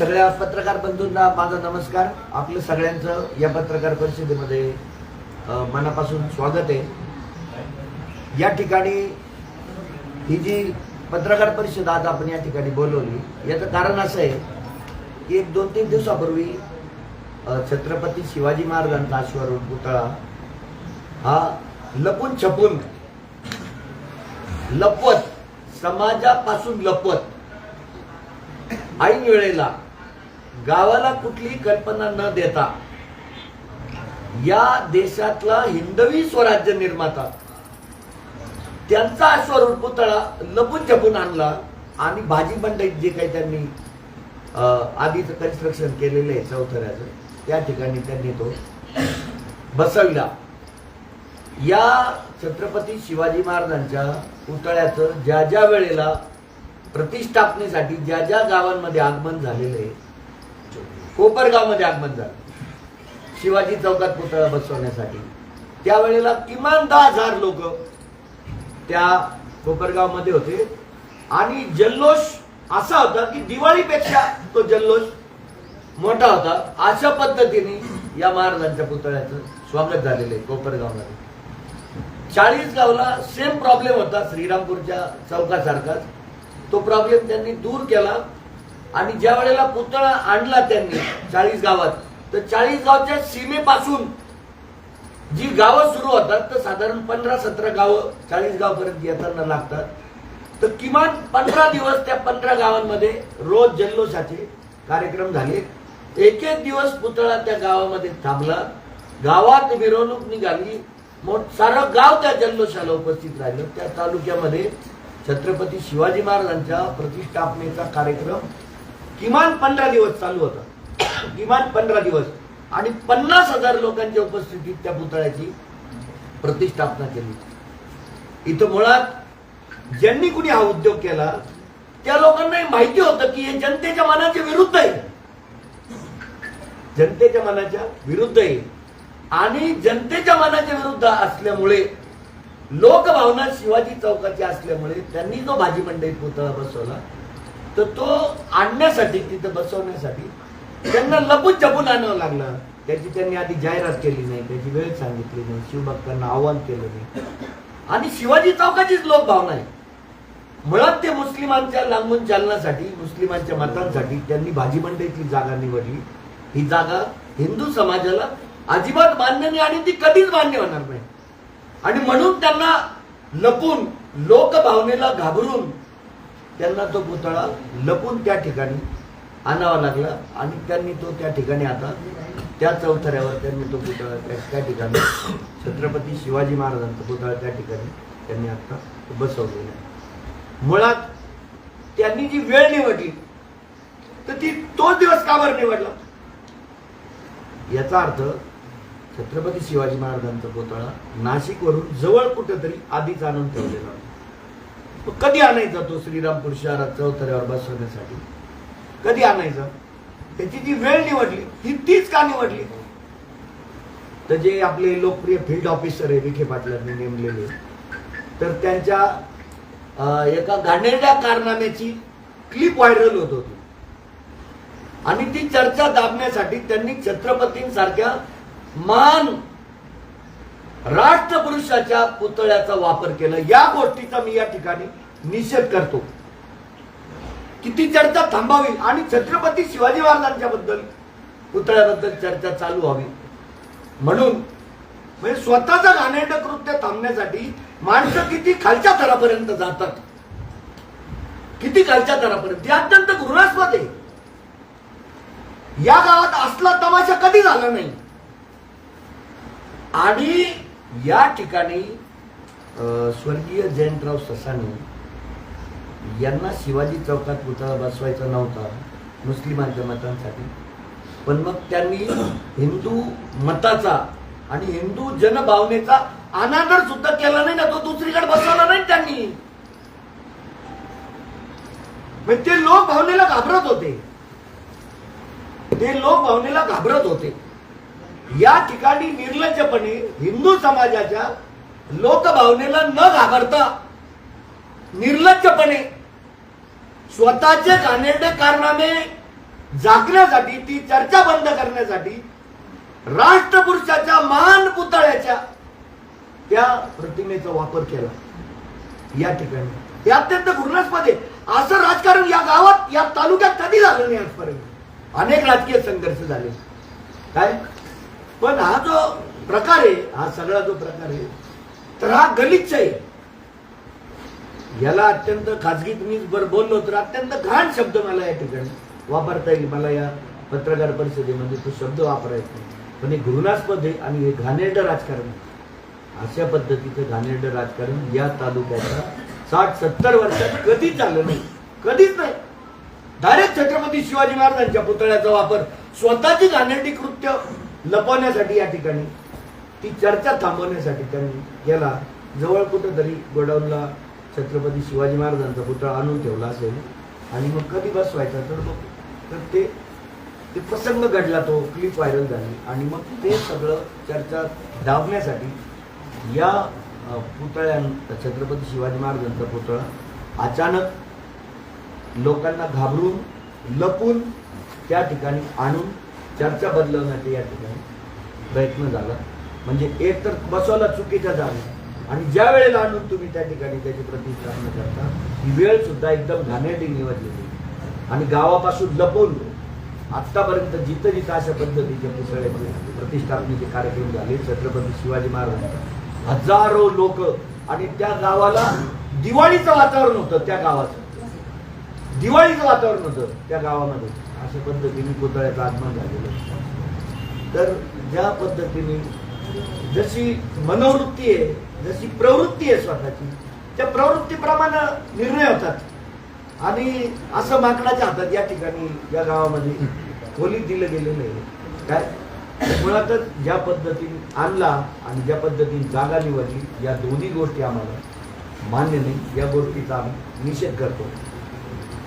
सगळ्या पत्रकार बंधूंना माझा नमस्कार. आपलं सगळ्यांचं या पत्रकार परिषदेमध्ये मनापासून स्वागत आहे. या ठिकाणी ही जी पत्रकार परिषद आज आपण या ठिकाणी बोलवली याचं कारण असं आहे की एक दोन तीन दिवसापूर्वी छत्रपती शिवाजी महाराजांचा अश्वारूढ पुतळा हा लपून छपून लपवत समाजापासून लपवत ऐन वेळेला गावाला कुठली कल्पना न देता या देशातला हिंदवी स्वराज्य निर्माता त्यांचा अश्वारूढ पुतळा लपून छपून आणला आणि भाजी मंडईत जे काही त्यांनी आधीच आधीचं कन्स्ट्रक्शन केलेलं आहे चौथऱ्याचं त्या ठिकाणी त्यांनी तो बसवला. या छत्रपती शिवाजी महाराजांच्या पुतळ्याचं ज्या ज्या वेळेला प्रतिष्ठापनेसाठी ज्या ज्या गावांमध्ये आगमन झालेलं आहे कोपरगावमध्ये आगमन झालं. शिवाजी चौकात पुतळा बसवण्यासाठी. त्यावेळेला किमान दहा हजार लोक त्या कोपरगावमध्ये होते. आणि जल्लोष असा होता की दिवाळीपेक्षा तो जल्लोष मोठा होता. अशा पद्धतीने या महाराजांच्या पुतळ्याचं स्वागत झालेलं आहे कोपरगावमध्ये. चाळीस गावला सेम प्रॉब्लेम होता श्रीरामपूरच्या चौकासारखाच. तो प्रॉब्लेम त्यांनी दूर केला. आणि ज्या वेळेला पुतळा आणला त्यांनी चाळीस गावात तर चाळीस गावच्या सीमेपासून जी गावं सुरू होतात तर साधारण पंधरा सतरा गावं चाळीस गाव पर्यंत येताना लागतात. तर किमान पंधरा दिवस त्या पंधरा गावांमध्ये रोज जल्लोषाचे कार्यक्रम झाले. एक एक दिवस पुतळा त्या गावामध्ये थांबला. गावात मिरवणूक निघाली. मोठ सारं गाव त्या जल्लोषाला उपस्थित राहिलं. त्या तालुक्यामध्ये छत्रपती शिवाजी महाराजांच्या प्रतिष्ठापनेचा कार्यक्रम किमान पंधरा दिवस चालू होता. किमान पंधरा दिवस. आणि पन्नास हजार लोकांच्या उपस्थितीत त्या पुतळ्याची प्रतिष्ठापना केली. इथं मुळात ज्यांनी कुणी हा उद्योग केला त्या लोकांनाही माहिती होतं की हे जनतेच्या मनाच्या विरुद्ध आहे. जनतेच्या मनाच्या विरुद्ध आहे. आणि जनतेच्या मनाच्या विरुद्ध असल्यामुळे लोकभावना शिवाजी चौकाची असल्यामुळे त्यांनी जो भाजी मंडईत पुतळा बसवला तर तो आणण्यासाठी तिथं बसवण्यासाठी त्यांना लपून छपून आणावं लागलं. त्याची त्यांनी आधी जाहिरात केली नाही त्याची वेळ सांगितली नाही शिवभक्तांना आव्हान केलं नाही. आणि शिवाजी चौकाचीच लोकभावना आहे मुळात ते मुस्लिमांच्या लांबून चालण्यासाठी मुस्लिमांच्या मतांसाठी त्यांनी भाजी मंडईची जागा निवडली. ही जागा हिंदू समाजाला अजिबात मान्य नाही आणि ती कधीच मान्य होणार नाही. आणि म्हणून त्यांना लपून लोकभावनेला घाबरून त्यांना तो पुतळा लपून त्या ठिकाणी आणावा लागला आणि त्यांनी तो त्या ठिकाणी आता त्या चौथऱ्यावर त्यांनी तो पुतळा त्या ठिकाणी छत्रपती शिवाजी महाराजांचा पुतळा त्या ठिकाणी त्यांनी आता बसवलेला आहे. मुळात त्यांनी जी वेळ निवडली तर ती तोच दिवस काबर निवडला? याचा अर्थ छत्रपती शिवाजी महाराजांचा पुतळा नाशिकवरून जवळ कुठेतरी आधीच आणून ठेवलेला होता. तो कधी आणायचा तो श्रीरामपूर शहरात चौथऱ्यावर बसवण्यासाठी? कधी आणायचा? त्याची जी वेळ निवडली ही तीच का निवडली? तर जे आपले लोकप्रिय फील्ड ऑफिसर आहे विखे पाटलांनी नेमलेले तर त्यांच्या एका घाणेरड्या कारनाम्याची क्लिप व्हायरल होत होती. आणि ती चर्चा दाबण्यासाठी त्यांनी छत्रपतींसारख्या महान राष्ट्रपुरुषाच्या पुतळ्याचा वापर केला. या गोष्टीचा मी या ठिकाणी निषेध करतो. किती चर्चा थांबावी आणि छत्रपती शिवाजी महाराजांच्या बद्दल पुतळ्याबद्दल चर्चा चालू व्हावी. म्हणून म्हणजे स्वतःचं घाणेरडं कृत्य थांबण्यासाठी माणसं किती खालच्या थरापर्यंत जातात. किती खालच्या थरापर्यंत? हे अत्यंत घृणास्पद आहे. या गावात असला तमाशा कधी झाला नाही. आणि या ठिकाणी अं, स्वर्गीय जयंतराव ससानी यांना शिवाजी चौकात पुतळा बसवायचा नव्हता मुस्लिमांच्या मतांसाठी. पण मग त्यांनी हिंदू मताचा आणि हिंदू जनभावनेचा अनादर सुद्धा केला नाही ना तो दुसरीकडे बसवला नाही त्यांनी. म्हणजे ते लोक भावनेला घाबरत होते. ते लोक भावनेला घाबरत होते. या ठिकाणी निर्लज्जपणे हिंदू समाजाच्या लोकभावनेला न घाबरता निर्लज्जपणे स्वतःचे घाणेरडे कारनामे जागण्यासाठी ती चर्चा बंद करण्यासाठी राष्ट्रपुरुषाच्या महान पुतळ्याच्या त्या प्रतिमेचा वापर केला. या ठिकाणी. हे अत्यंत घृणास्पद आहे. असं राजकारण या गावात या तालुक्यात कधी झालं नाही आजपर्यंत. अनेक राजकीय संघर्ष झाले. काय? पण हा जो प्रकार आहे हा सगळा जो प्रकार आहे तर हा गलिच्छ आहे. याला अत्यंत खाजगीत मी बर बोललो तर अत्यंत घाण शब्द मला या ठिकाणी वापरता येईल. मला या पत्रकार परिषदेमध्ये तो शब्द वापरायचा पण हे घृणास्पद आहे आणि हे घाणेरडं राजकारण अशा पद्धतीचं घाणेरडं राजकारण या तालुक्याचा साठ सत्तर वर्षात कधीच झालं नाही. कधीच नाही. डायरेक्ट छत्रपती शिवाजी महाराजांच्या पुतळ्याचा वापर. स्वतःची घाणेरडी कृत्य लपवण्यासाठी या ठिकाणी ती चर्चा थांबवण्यासाठी त्यांनी केला जवळ कुठंतरी गोडाऊनला छत्रपती शिवाजी महाराजांचा पुतळा आणून ठेवला असेल आणि मग कधी बसवायचा तर मग तर ते ते प्रसंग घडला तो क्लिप व्हायरल झाली आणि मग ते सगळं चर्चा दाबण्यासाठी या पुतळ्या छत्रपती शिवाजी महाराजांचा पुतळा अचानक लोकांना घाबरून लपून त्या ठिकाणी आणून चर्चा बदलवण्याचा या ठिकाणी प्रयत्न झाला. म्हणजे एक तर बसवायला चुकीच्या जागा. आणि ज्या वेळेला आणून तुम्ही त्या ठिकाणी त्याची प्रतिष्ठापना करता ही वेळ सुद्धा एकदम घाणेरडी निवडलेली. आणि गावापासून लपवून आत्तापर्यंत जिथं जिथं अशा पद्धतीचे पुतळ्याचे प्रतिष्ठापनेचे कार्यक्रम झाले छत्रपती शिवाजी महाराज हजारो लोक आणि त्या गावाला दिवाळीचं वातावरण होतं त्या गावाचं. दिवाळीचं वातावरण होतं त्या गावामध्ये. अशा पद्धतीने पुतळ्याचं आगमन झालेलं तर ज्या पद्धतीने जशी मनोवृत्ती आहे जशी प्रवृत्ती आहे स्वतःची त्या प्रवृत्तीप्रमाणे निर्णय होतात. आणि असं माकडाच्या हातात या ठिकाणी या गावामध्ये खोली दिलं गेलेलं आहे. काय? मुळातच ज्या पद्धतीने आणला आणि ज्या पद्धतीने जागा निवडली या दोन्ही गोष्टी आम्हाला मान्य नाही. या गोष्टीचा आम्ही निषेध करतो.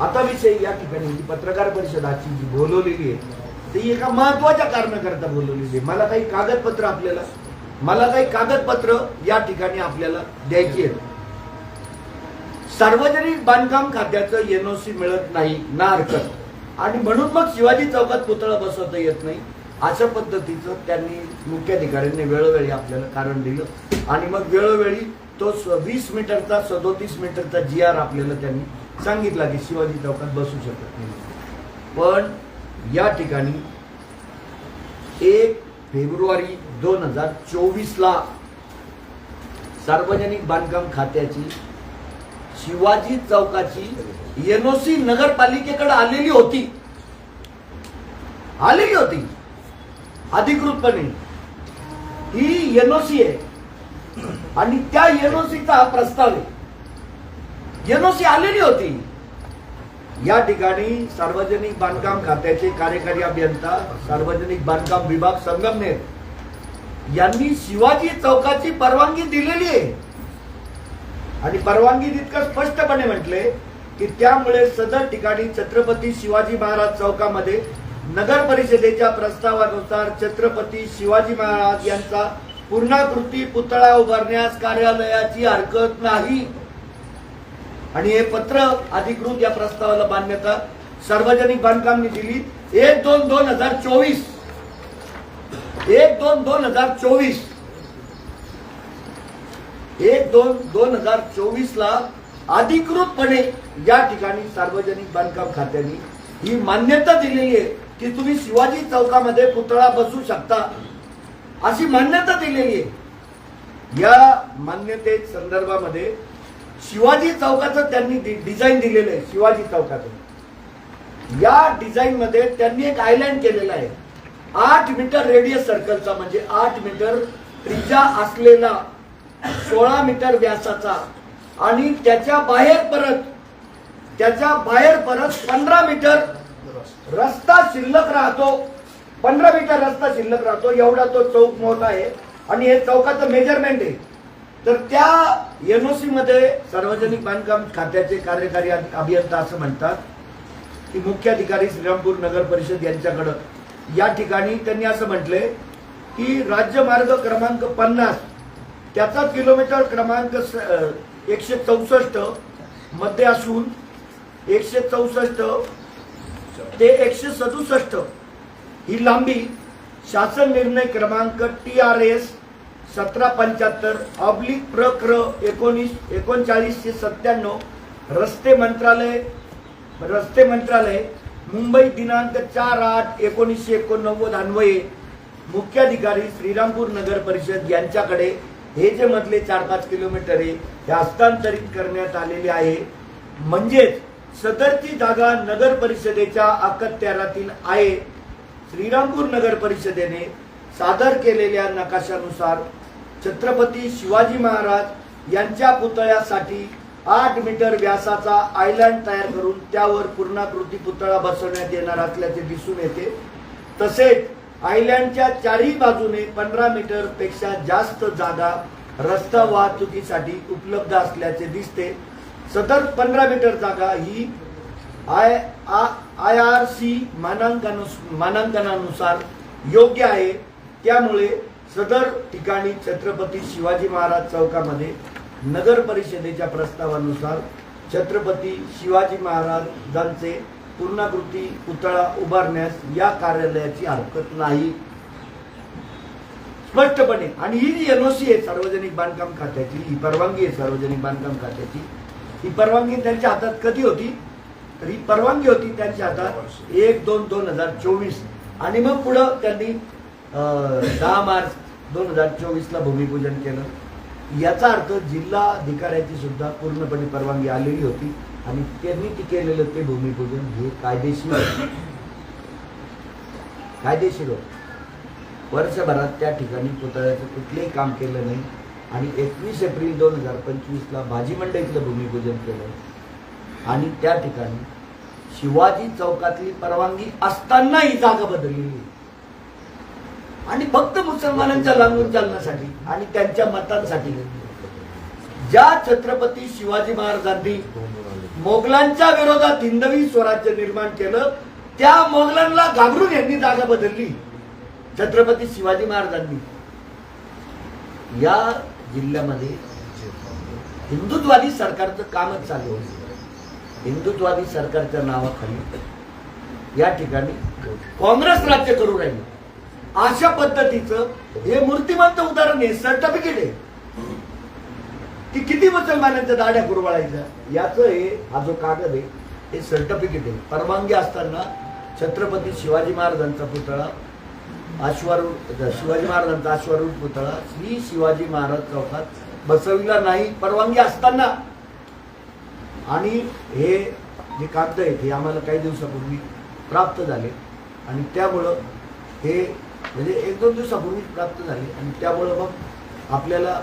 आता विषय या ठिकाणी पत्रकार परिषदाची जी बोलवलेली आहे ती एका महत्त्वाच्या कारणाकरता बोलवलेली आहे. मला काही कागदपत्र आपल्याला मला काही कागदपत्र या ठिकाणी आपल्याला द्यायची आहेत. सार्वजनिक बांधकाम खात्याचं एनओसी मिळत नाही ना हरकत. आणि म्हणून मग शिवाजी चौकात पुतळा बसवता येत नाही अशा पद्धतीचं त्यांनी मुख्याधिकाऱ्यांनी वेळोवेळी आपल्याला कारण दिलं. आणि मग वेळोवेळी तो वीस मीटरचा सदोतीस मीटरचा जी आर आपल्याला त्यांनी सांगितला की शिवाजी चौकात बसू शकत नाही. पण या ठिकाणी एक फेब्रुवारी दोन हजार चोवीस ला सार्वजनिक बांधकाम खात्याची शिवाजी चौकाची एनओसी नगरपालिकेकडे आलेली होती. आलेली होती. अधिकृतपणे. ही एनओसी आहे. आणि त्या एनओसीचा हा प्रस्ताव आहे. एनओसी आलेली होती. या ठिकाणी सार्वजनिक बांधकाम खात्याचे कार्यकारी अभियंता सार्वजनिक बांधकाम विभाग संगमनेर यांनी शिवाजी चौकाची परवानगी दिलेली आहे. आणि परवानगी इतकं स्पष्टपणे म्हटले की त्यामुळे सदर ठिकाणी छत्रपती शिवाजी महाराज चौकामध्ये नगर परिषदेच्या प्रस्तावानुसार छत्रपती शिवाजी महाराज यांचा पूर्णाकृती पुतळा उभारण्यास कार्यालयाची हरकत नाही. आणि हे पत्र अधिकृत या प्रस्तावाला मान्यता सार्वजनिक बांधकामनी दिली. एक दोन दोन हजार चोवीस. एक दोन दोन हजार चोवीस. एक दोन दोन हजार चोवीस ला अधिकृतपणे या ठिकाणी सार्वजनिक बांधकाम खात्याने ही मान्यता दिलेली आहे की तुम्ही शिवाजी चौकामध्ये पुतळा बसू शकता अशी मान्यता दिलेली आहे. या मान्यते संदर्भामध्ये शिवाजी चौकाचं त्यांनी डिझाईन दिलेलं आहे शिवाजी चौकाचं. या डिझाईन मध्ये त्यांनी एक आयलँड केलेला आहे. आठ मीटर रेडियस सर्कलचा म्हणजे आठ मीटर त्रिजा असलेला सोळा मीटर व्यासाचा आणि त्याच्या बाहेर परत त्याच्या बाहेर परत पंधरा मीटर रस्ता शिल्लक राहतो. पंधरा मीटर रस्ता शिल्लक राहतो. एवढा तो चौक मोठा आहे. आणि हे चौकाचं मेजरमेंट आहे. तर त्या एनओसी मध्ये सार्वजनिक बांधकाम खात्याचे कार्यकारी अभियंता असं म्हणतात. की मुख्याधिकारी श्रीरामपूर नगर परिषद यांच्याकडं. या ठिकाणी त्यांनी असं म्हटले की राज्य मार्ग क्रमांक पन्नास त्याचा किलोमीटर क्रमांक स- एकशे चौसष्टमध्ये असून एकशे चौसष्ट ते एकशे सदुसष्ट ही लांबी शासन निर्णय क्रमांक टी आर एस सतरा पंच्याहत्तर ऑब्लिक प्रक्र एकोणीस एकोणचाळीसशे सत्त्याण्णव रस्ते मंत्रालय रस्ते मंत्रालय मुंबई दिनांक चार आठ एकोणीसशे एकोणनव्वद अन्वये मुख्याधिकारी श्रीरामपूर नगर परिषद यांच्याकडे हे जे मधले चार पाच किलोमीटर आहे हे हस्तांतरित करण्यात आलेले आहे. म्हणजेच सदरची जागा नगर परिषदेच्या अखत्यारातील आहे. श्रीरामपूर नगर परिषदेने सादर केलेल्या नकाशानुसार छत्रपती शिवाजी महाराज यांच्या पुतळ्यासाठी आठ मीटर व्यासाचा आयलँड तयार करून त्यावर पूर्णाकृती पुतळा बसवण्यात येणार असल्याचे दिसून येते. तसेच आयलँडच्या चारही बाजूने पंधरा मीटरपेक्षा जास्त जागा रस्ता वाहतुकीसाठी उपलब्ध असल्याचे दिसते. सतत पंधरा मीटर जागा ही आय आय आर सी मानांकनुस मानांकनानुसार योग्य आहे. त्यामुळे सदर ठिकाणी छत्रपती शिवाजी महाराज चौकामध्ये नगर परिषदेच्या प्रस्तावानुसार छत्रपती शिवाजी महाराजांचे पूर्णाकृती पुतळा उभारण्यास या कार्यालयाची हरकत नाही. स्पष्टपणे आणि ही जी एनओसी आहे सार्वजनिक बांधकाम खात्याची ही परवानगी आहे सार्वजनिक बांधकाम खात्याची ही परवानगी त्यांच्या हातात कधी होती? तर ही परवानगी होती त्यांच्या हातात एक दोन दोन हजार चोवीस. आणि मग पुढं त्यांनी दहा मार्च दोन हजार चोवीसला भूमिपूजन केलं. याचा अर्थ जिल्हाधिकाऱ्याची सुद्धा पूर्णपणे परवानगी आलेली होती आणि त्यांनी ती केलेलं ते भूमिपूजन हे कायदेशीर कायदेशीर होतं. वर्षभरात त्या ठिकाणी पुतळ्याचं कुठलेही काम केलं नाही आणि एकवीस एप्रिल दोन हजार पंचवीसला भाजी मंडईतलं भूमिपूजन केलं. आणि त्या ठिकाणी शिवाजी चौकातली परवानगी असताना ही जागा बदललेली आणि फक्त मुसलमानांच्या लागून चालण्यासाठी आणि त्यांच्या मतांसाठी ज्या छत्रपती शिवाजी महाराजांनी मोगलांच्या विरोधात हिंदवी स्वराज्य निर्माण केलं त्या मोगलांना घाबरून यांनी जागा बदलली. छत्रपती शिवाजी महाराजांनी. या जिल्ह्यामध्ये हिंदुत्वादी सरकारचं कामच चालू होतं हिंदुत्वादी सरकारच्या नावाखाली या ठिकाणी काँग्रेस राज्य करू राहिली. अशा पद्धतीचं हे मूर्तिमंत उदाहरण आहे सर्टिफिकेट आहे. की किती मुसलमानांच्या दाड्या कुरवाळायच्या? याचं हे हा जो कागद आहे हे सर्टिफिकेट आहे. परवानगी असताना छत्रपती शिवाजी महाराजांचा पुतळा अश्वारूढ शिवाजी महाराजांचा अश्वारूढ पुतळा श्री शिवाजी महाराज चौकात बसविला नाही परवानगी असताना. आणि हे जे कागद आहेत हे आम्हाला काही दिवसापूर्वी प्राप्त झाले. आणि त्यामुळं हे म्हणजे एक दोन दिवसापूर्वीच प्राप्त झाले. आणि त्यामुळं मग आपल्याला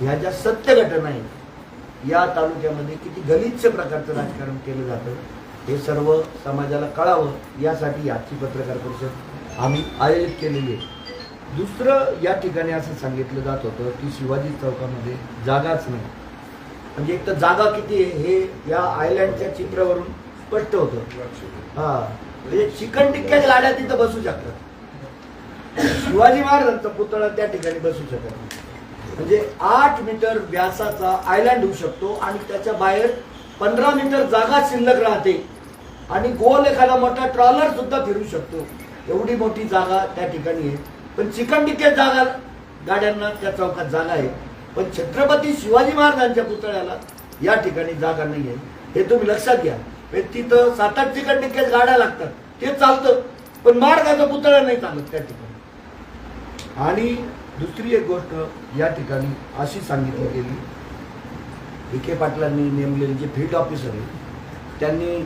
ह्या ज्या सत्य घटना आहेत या तालुक्यामध्ये किती गलिच्छ प्रकारचं राजकारण केलं जातं हे सर्व समाजाला कळावं यासाठी आजची पत्रकार परिषद आम्ही आयोजित केलेली आहे. दुसरं या ठिकाणी असं सांगितलं जात होतं की शिवाजी चौकामध्ये जागाच नाही. म्हणजे एक तर जागा किती आहे हे या आयलँडच्या चित्रावरून स्पष्ट होतं. हा म्हणजे चिकन टिक्क्याच्या गाड्या तिथं बसू शकतात. शिवाजी महाराजांचा पुतळा त्या ठिकाणी बसू शकत नाही. म्हणजे आठ मीटर व्यासाचा आयलँड होऊ शकतो आणि त्याच्या बाहेर पंधरा मीटर जागा शिल्लक राहते. आणि गोल एखादा मोठा ट्रॉलर सुद्धा फिरू शकतो. एवढी मोठी जागा त्या ठिकाणी आहे. पण चिकन जागा गाड्यांना त्या चौकात जागा आहे. पण छत्रपती शिवाजी महाराजांच्या पुतळ्याला या ठिकाणी जागा नाही आहे. हे तुम्ही लक्षात घ्या. तिथं सात आठ चिकन गाड्या लागतात. ते चालतं. पण महाराजाचा पुतळा नाही चालत त्या ठिकाणी. आणि दुसरी एक गोष्ट या ठिकाणी अशी सांगितली गेली. विखे पाटलांनी नेमलेले जे फील्ड ऑफिसर आहे त्यांनी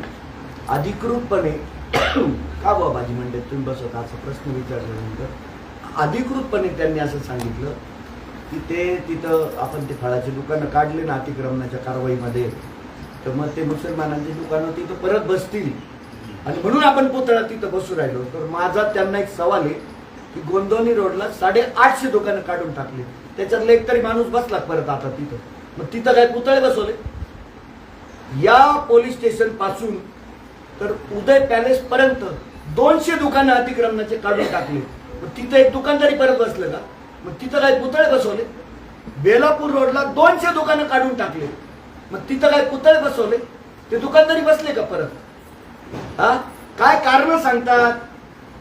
अधिकृतपणे का बुवा भाजी मंडईत तुम्ही बसत असा प्रश्न विचारल्यानंतर अधिकृतपणे त्यांनी असं सांगितलं की ते तिथं आपण ते फळाची दुकानं काढले ना अतिक्रमणाच्या कारवाईमध्ये तर मग ते मुसलमानांची दुकानं तिथं परत बसतील. आणि म्हणून आपण पुतळा तिथं बसू राहिलो. तर माझा त्यांना एक सवाल आहे की गोंदवली रोडला साडेआठशे दुकानं काढून टाकली. त्याच्यातला एक तरी माणूस बसला परत आता तिथं. मग तिथं काय पुतळे बसवले? या पोलीस स्टेशनपासून तर उदय पॅलेस पर्यंत दोनशे दुकानं अतिक्रमणाचे काढून टाकले. मग तिथं एक दुकानदारी परत बसलं का? मग तिथं काय पुतळे बसवले? बेलापूर रोडला दोनशे दुकानं काढून टाकले. मग तिथं काय पुतळे बसवले? ते दुकानदारी बसले का परत? हा? काय कारण सांगतात?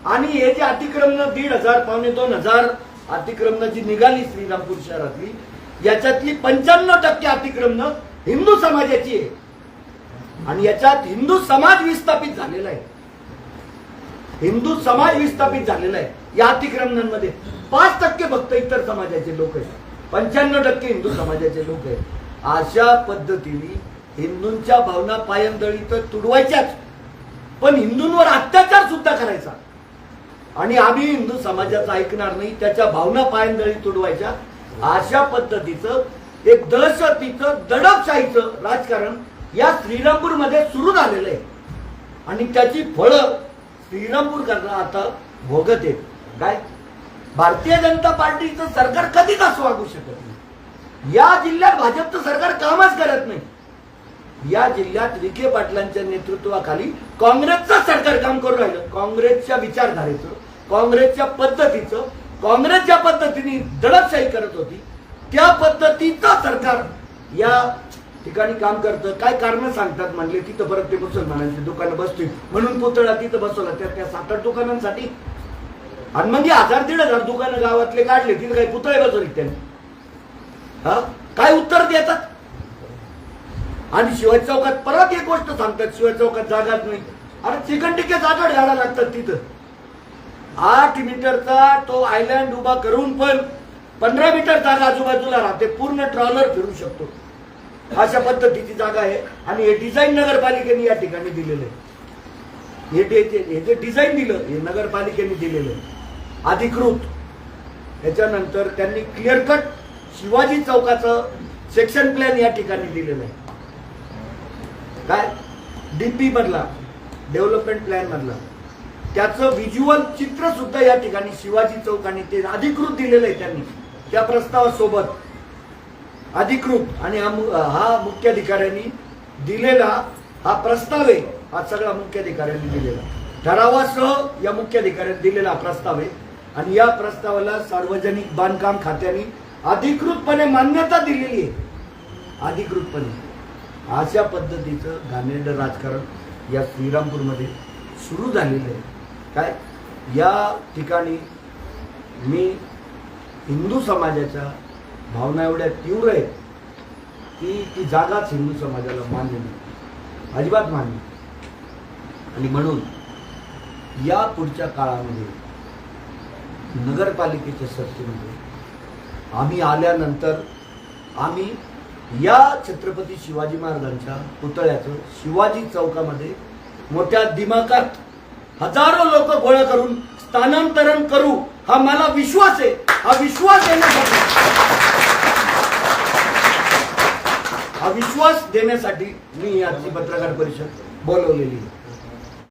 आणि हे जे अतिक्रमण दीड हजार पावणे दोन हजार अतिक्रमण जी निघाली श्रीरामपूर शहरातली याच्यातली पंच्याण्णव टक्के अतिक्रमण हिंदू समाजाची आहे. आणि याच्यात हिंदू समाज विस्थापित झालेला आहे. हिंदू समाज विस्थापित झालेला आहे या अतिक्रमणांमध्ये. पाच टक्के फक्त इतर समाजाचे लोक आहेत. पंच्याण्णव टक्के हिंदू समाजाचे लोक आहेत. अशा पद्धतीने हिंदूंच्या भावना पायंदळी तर तुडवायच्याच. पण हिंदूंवर अत्याचार सुद्धा करायचा. आणि आम्ही हिंदू समाजाचं ऐकणार नाही त्याच्या भावना पायंदळी तुडवायच्या. अशा पद्धतीचं एक दहशतीचं दडपशाहीचं राजकारण या श्रीरामपूरमध्ये सुरू झालेलं आहे. आणि त्याची फळं श्रीरामपूरकरांना आता भोगत आहेत. काय? भारतीय जनता पार्टीचं सरकार कधीच असं वागू शकत नाही. या जिल्ह्यात भाजपचं सरकार कामच करत नाही. या जिल्ह्यात विखे पाटलांच्या नेतृत्वाखाली काँग्रेसचं सरकार काम करू राहिलं. काँग्रेसच्या विचारधारेचं काँग्रेसच्या पद्धतीचं काँग्रेस ज्या पद्धतीने दडपशाही करत होती. त्या पद्धतीचं सरकार या ठिकाणी काम करतं. काय कारण सांगतात म्हणले तिथं परत ते मुसलमानांची दुकानं बसतील. म्हणून पुतळा तिथं बसवला. त्या त्या सात आठ दुकानांसाठी. आणि म्हणजे हजार दीड हजार दुकानं गावातले काढले. तिथं काही पुतळे बसवले त्यांनी. हा? काय उत्तर देतात? आणि शिवाजी चौकात परत एक गोष्ट सांगतात शिवाजी चौकात जागाच नाही. अरे चिकनटिके जागा घाला लागतात तिथं. आठ मीटरचा तो आयलँड उभा करून पण पंधरा मीटर जागा आजूबाजूला राहते पूर्ण ट्रॉलर फिरू शकतो. अशा पद्धतीची जागा आहे आणि हे डिझाईन नगरपालिकेने या ठिकाणी दिलेलं आहे. हे जे- हे जे डिझाईन दिलं हे नगरपालिकेने दिलेलं आहे. अधिकृत. याच्यानंतर त्यांनी क्लिअर कट शिवाजी चौकाचं सेक्शन प्लॅन या ठिकाणी दिलेलं आहे. काय? डीपी मधला डेव्हलपमेंट प्लॅन मधला. त्याचं व्हिज्युअल चित्र सुद्धा या ठिकाणी शिवाजी चौक आणि ते अधिकृत दिलेलं आहे त्यांनी त्या प्रस्तावासोबत. अधिकृत आणि हा मुख्याधिकाऱ्यांनी दिलेला हा प्रस्ताव आहे हा सगळा मुख्याधिकाऱ्यांनी दिलेला. ठरावासह या मुख्याधिकाऱ्यांनी दिलेला प्रस्ताव आहे. आणि या प्रस्तावाला सार्वजनिक बांधकाम खात्याने अधिकृतपणे मान्यता दिलेली आहे. अधिकृतपणे. अशा पद्धतीचं घाणेरडं राजकारण या श्रीरामपूरमध्ये सुरू झालेलं आहे. काय? या ठिकाणी मी हिंदू समाजाच्या भावना एवढ्या तीव्र आहेत की ती जागाच हिंदू समाजाला मान्य नाही. अजिबात मान्य आणि म्हणून या पुढच्या काळामध्ये नगरपालिकेच्या सत्तेमध्ये आम्ही आल्यानंतर आम्ही या छत्रपती शिवाजी महाराजांच्या पुतळ्याचं शिवाजी चौकामध्ये मोठ्या दिमाकात हजारो लोक गोळा करून स्थानांतरण करू हा मला विश्वास आहे. हा विश्वास देण्यासाठी. हा विश्वास देण्यासाठी मी आजची पत्रकार परिषद बोलवलेली आहे.